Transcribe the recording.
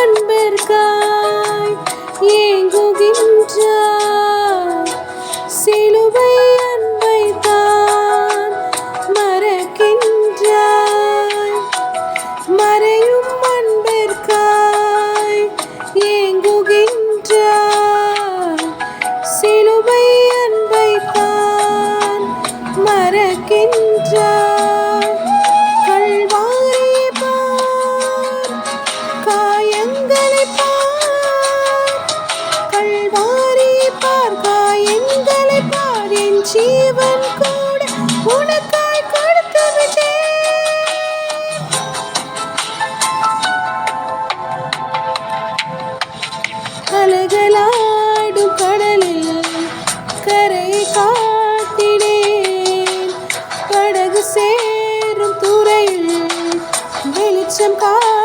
அன்பர்காய் ஏங்குகின்றாய். சிலுவை அன்பை தான் மறக்கின்றாய். மறையும் அன்பர்காய் ஏங்குகின்றாய். சிலுவை அன்பை தான் மறக்கின்றாய். அலைகளாடும் கடலில் கரை காட்டினேன். படகு சேரும் துறையில் வெளிச்சம் கா